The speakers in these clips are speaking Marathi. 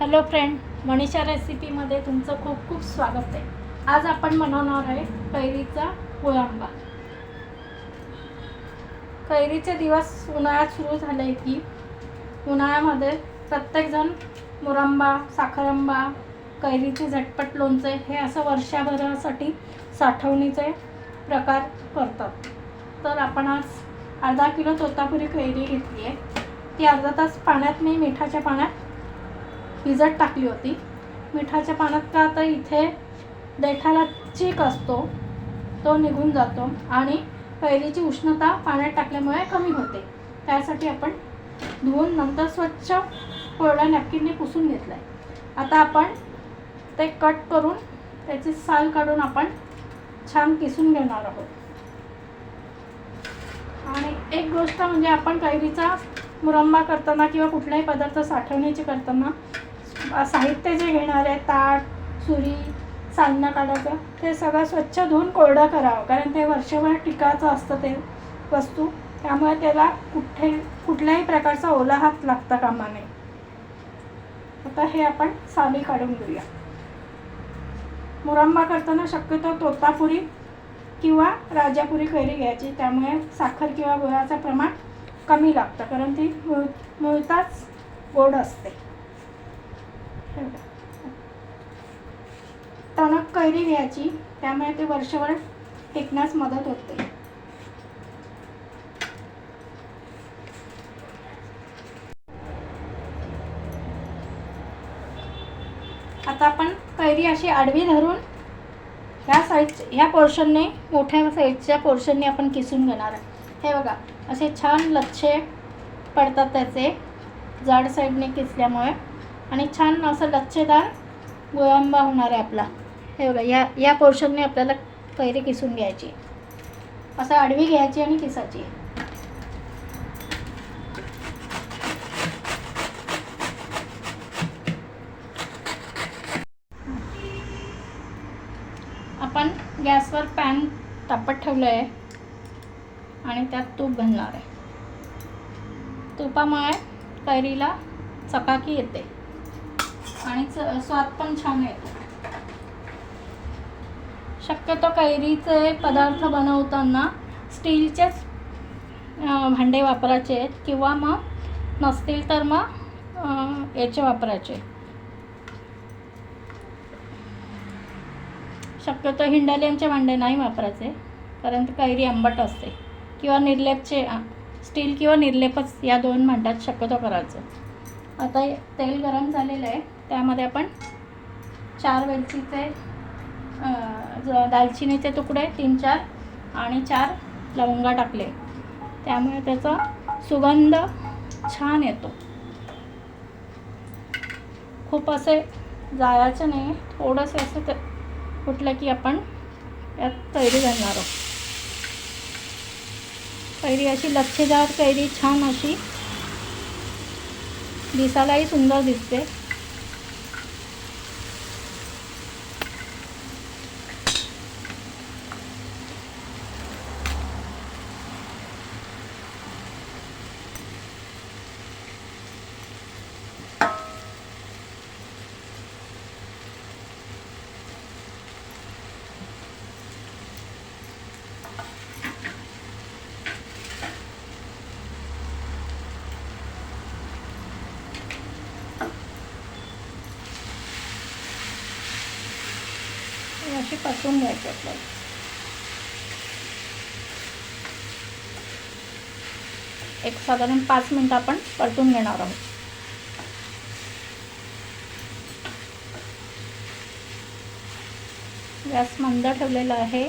हॅलो फ्रेंड मनीषा रेसिपीमध्ये तुमचं खूप खूप स्वागत आहे. आज आपण बनवणार आहे कैरीचा गुळांबा कैरीचे दिवस उन्हाळ्यात सुरू झाले की उन्हाळ्यामध्ये प्रत्येकजण मुरंबा साखरंबा कैरीचे झटपट लोणचे हे असं वर्षभरासाठी साठवणीचे प्रकार करतात. तर आपण आज अर्धा किलो तोतापुरी कैरी घेतली आहे. ती अर्धा तास पाण्यात मी मिठाच्या पाण्यात भिजत टाकली होती. मिठाच्या पाण्यात का तर इथे देठाला चीक असतो? तो निघून जातो आणि कैरीची उष्णता पाण्यात टाकल्यामुळे कमी होते. त्यासाठी आपण धुवून नंतर स्वच्छ कोरड्या नॅपकिनने पुसून घेतलं आहे आता आपण ते कट करून त्याची साल काढून आपण छान किसून घेणार आहोत. आणि एक गोष्ट म्हणजे आपण कैरीचा मुरंबा करताना किंवा कुठलाही पदार्थ साठवण्याची करताना साहित्य जे घेणार आहे ताट सुरी सालना काढायचं ते सगळं स्वच्छ धुवून कोरडं करावं. कारण ते वर्षभर टिकाचं असतं ते वस्तू. त्यामुळे त्याला कुठे कुठल्याही प्रकारचा ओला हात लागता कामा नये. आता हे आपण साली काढून घेऊया. मुरंबा करताना शक्यतो तोतापुरी किंवा राजापुरी कैरी घ्यायची. त्यामुळे साखर किंवा गुळाचं प्रमाण कमी लागतं. कारण ती मुळ मुळताच गोड असते. टणक कैरी घ्यायची त्यामुळे ते वर्षभर टिकण्यास मदत होते. आता आपण कैरी अशी आडवी धरून ह्या साईज ह्या पोर्शनने मोठ्या साईजच्या पोर्शनने आपण किसून घेणार आहे. हे बघा असे छान लच्छे पडतात त्याचे. जाड साईडने किसल्यामुळे. आणि छान असं लच्छेदार गुळांबा होणार आहे आपला. हे बघा या या पोर्शनने आपल्याला कैरी किसून घ्यायची. असं आडवी घ्यायची आणि किसायची. आपण गॅसवर पॅन तापत ठेवलं आहे आणि त्यात तूप घालणार आहे. तुपामुळे कैरीला चकाकी येते. आणि स्वाद पण छान येतो. शक्यतो कैरीचे पदार्थ बनवताना स्टीलचेच भांडे वापरायचे आहेत किंवा मग नसतील तर मग याचे वापरायचे. शक्यतो हिंडालियनचे भांडे नाही वापरायचे कारण कैरी आंबट असते किंवा निर्लेपचे स्टील किंवा निर्लेपच या दोन भांड्यात शक्यतो करायचं. आता तेल गरम झालेलं आहे. त्यामध्ये आपण चार वेलचीचे दालचिनीचे तुकडे तीन चार आणि चार लवंगा टाकले. त्यामुळे त्याचा सुगंध छान येतो. खूप असे जायचं नाही थोडंसं असं तर फुटलं की आपण यात कैरी घालणार आहोत. कैरी अशी लक्षदार कैरी छान अशी दिसायलाही सुंदर दिसते हे अशी परतून घ्यायची आपल्याला. एक साधारण पाच मिनटं आपण परतून घेणार आहोत. गॅस मंद ठेवलेला आहे हे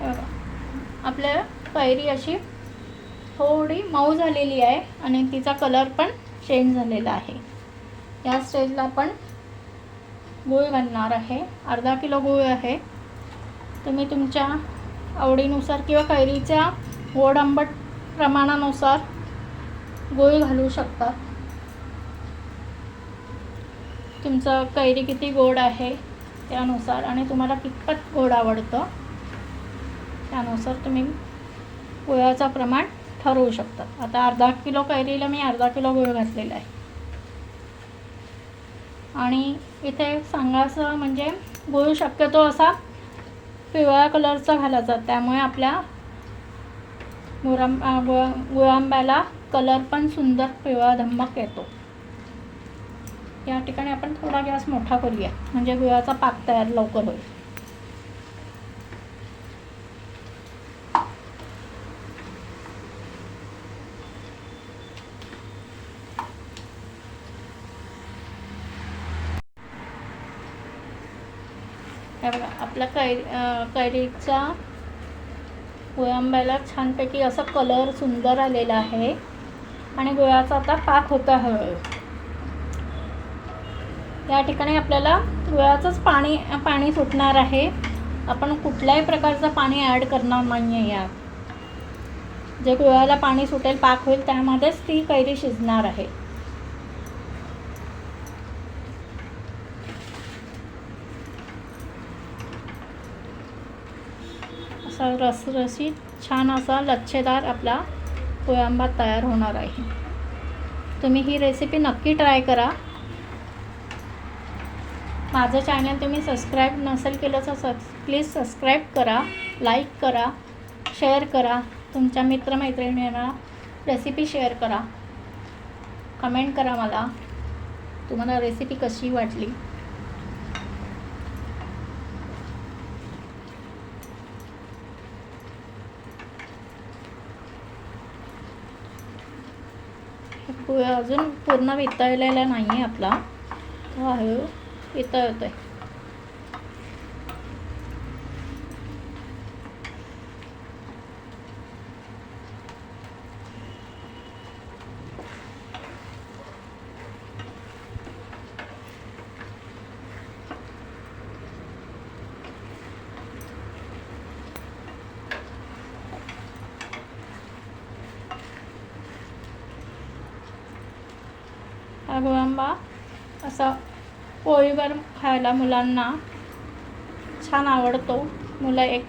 बघा. आपल्या कैरी अशी थोडी मऊ झालेली आहे आणि तिचा कलर पण चेंज झालेला आहे. या स्टेजला आपण गूळ घालणार आहे. अर्धा किलो गूळ आहे. तुम्ही तुमच्या आवडीनुसार किंवा कैरीच्या गोड आंबट प्रमाणानुसार गूळ घालू शकता. तुमचं कैरी किती गोड आहे त्यानुसार आणि तुम्हाला कितपत गोड आवडतं त्यानुसार तुम्ही गुळाचं प्रमाण ठरवू शकता. आता अर्धा किलो कैरीला मी अर्धा किलो गुळ घातलेला आहे. आणि इथे सांगायचं म्हणजे गुळ शक्यतो असा पिवळ्या कलरचा घालायचा. त्यामुळे आपल्या गुराम गुळ गुळांब्याला कलर पण सुंदर पिवळा धम्मक येतो. या ठिकाणी आपण थोडा गॅस मोठा करूया. म्हणजे गुळाचा पाक तयार लवकर होईल. हे आपला कैरी कैरीचा गुळांब्याला छानपैकी असा कलर सुंदर आलेला आहे. आणि गुळाचा आता पाक होता हळूहळू. या ठिकाणी आपल्याला गुळाचंच पाणी पाणी सुटणार आहे. आपण कुठल्याही प्रकारचं पाणी ॲड करणार नाही आहे यात. जे गुळाला पाणी सुटेल पाक होईल त्यामध्येच ती कैरी शिजणार आहे. असा रसरशीत छान असा लच्छेदार आपला कोळंबा तयार होणार आहे. तुम्ही ही रेसिपी नक्की ट्राय करा. माझं चॅनल तुम्ही सबस्क्राईब नसेल केलं तर सबस प्लीज सबस्क्राईब करा लाईक करा शेअर करा. तुमच्या मित्रमैत्रिणींना रेसिपी शेअर करा. कमेंट करा मला. तुम्हाला रेसिपी कशी वाटली? पु- अजून पूर्ण वितळलेला नाही आहे आपला. तो हळू वितळतो आहे हा असं असा पोळीवर खायला मुलांना छान आवडतो. मुलं एक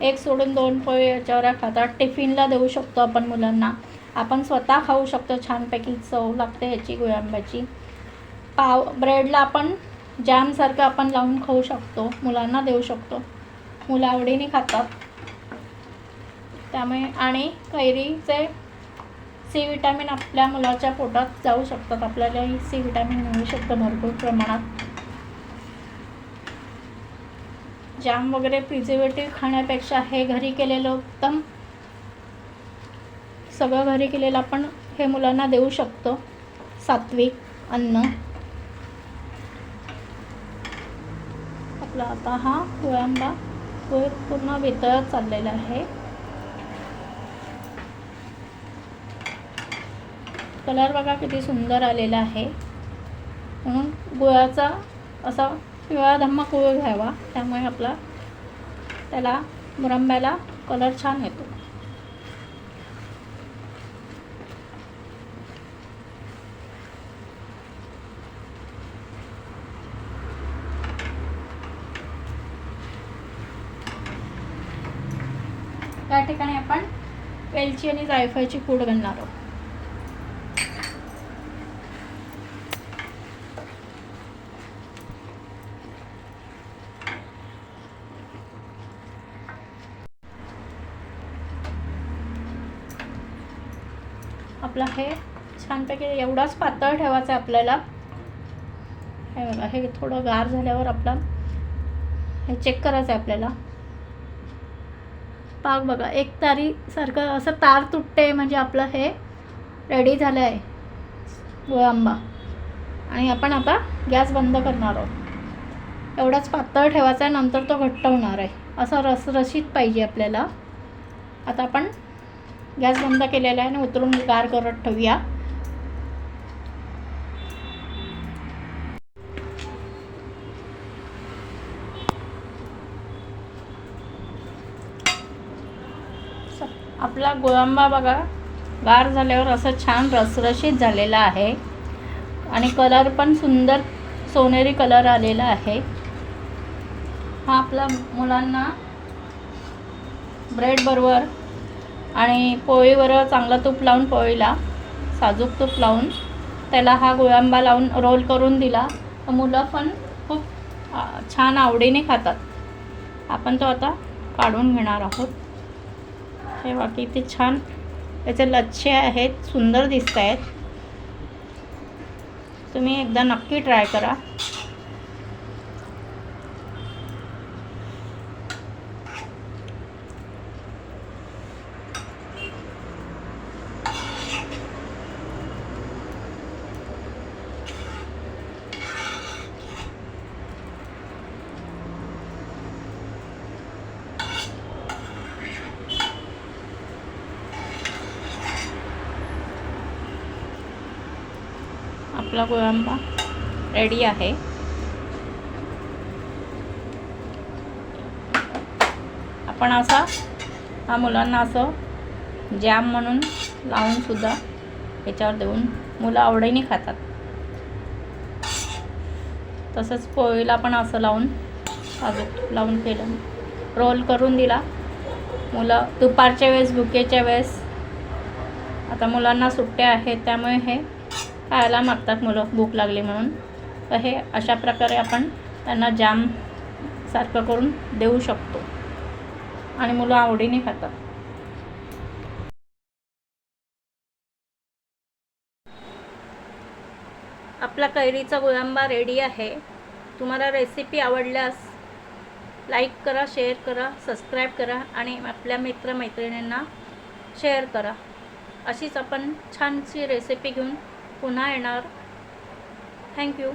एक सोडून दोन पोळी याच्यावर खातात. टिफिनला देऊ शकतो आपण मुलांना. आपण स्वतः खाऊ शकतो छानपैकी. चव लागते ह्याची गुळांब्याची पाव ब्रेडला आपण जॅमसारखं आपण लावून खाऊ शकतो. मुलांना देऊ शकतो. मुलं आवडीने खातात. त्यामुळे आणि कैरीचे सी विटॅमिन आपल्या मुलाच्या पोटात जाऊ शकतात. आपल्यालाही सी विटॅमिन मिळू शकतं भरपूर प्रमाणात. जाम वगैरे प्रिझर्वेटिव्ह खाण्यापेक्षा हे घरी केलेलं उत्तम. सगळं घरी केलेलं आपण हे मुलांना देऊ शकतो. सात्विक अन्न. आपला आता हा गोळंबा पूर्ण वितळत चाललेला आहे. कलर बघा किती सुंदर आलेला आहे. म्हणून गुळाचा असा पिवळा धम्मा गुळ घ्यावा. त्यामुळे आपला त्याला मुरंब्याला कलर छान येतो. त्या ठिकाणी आपण वेलची आणि जायफळची पूड घालणार आहोत. आपलं हे छानपैकी एवढाच पातळ ठेवायचं आहे आपल्याला. हे बघा हे थोडं गार झाल्यावर आपला हे चेक करायचं आहे आपल्याला. पाक बघा एक तारीसारखं असं तार तुटते म्हणजे आपलं हे रेडी झालं आहे गुळांबा आणि आपण आता गॅस बंद करणार आहोत. एवढाच पातळ ठेवायचा आहे नंतर तो घट्ट होणार आहे. असं रसरशीत पाहिजे आपल्याला. आता आपण गॅस बंद केलेला आहे आणि उतरून गार करत ठेवूया. आपला गोळांबा बघा गार झाल्यावर असं छान रसरशीत झालेला आहे. आणि कलर पण सुंदर सोनेरी कलर आलेला आहे. हा आपला मुलांना ब्रेड बरोबर आणि पोळीवर चांगला तूप लावून पोळीला साजूक तूप लावून त्याला हा गोळांबा लावून रोल करून दिला. तर मुलं पण खूप छान आवडीने खातात. आपण तो आता काढून घेणार आहोत. हे बाकी ते छान त्याचे लच्छे आहेत सुंदर दिसत आहेत तुम्ही एकदा नक्की ट्राय करा. आपला गोळंबा रेडी आहे. आपण असा हा मुलांना असं जॅम म्हणून लावूनसुद्धा ह्याच्यावर याच्यावर देऊन मुलं आवडीने खातात. तसंच पोळीला पण असं लावून काजू लावून केलं. रोल करून दिला. मुलं दुपारच्या वेळेस भुकेच्या वेळेस. आता मुलांना सुट्ट्या आहेत त्यामुळे हे खायला मागतात मुलं भूक लागली म्हणून. तर हे अशा प्रकारे आपण त्यांना जाम सारखं करून देऊ शकतो. आणि मुलं आवडीने खातात. आपला कैरीचा गुळांबा रेडी आहे. तुम्हाला रेसिपी आवडल्यास लाईक करा शेअर करा सबस्क्राईब करा आणि आपल्या मित्रमैत्रिणींना शेअर करा. अशीच आपण छानशी रेसिपी घेऊन पुन्हा येणार. थँक्यू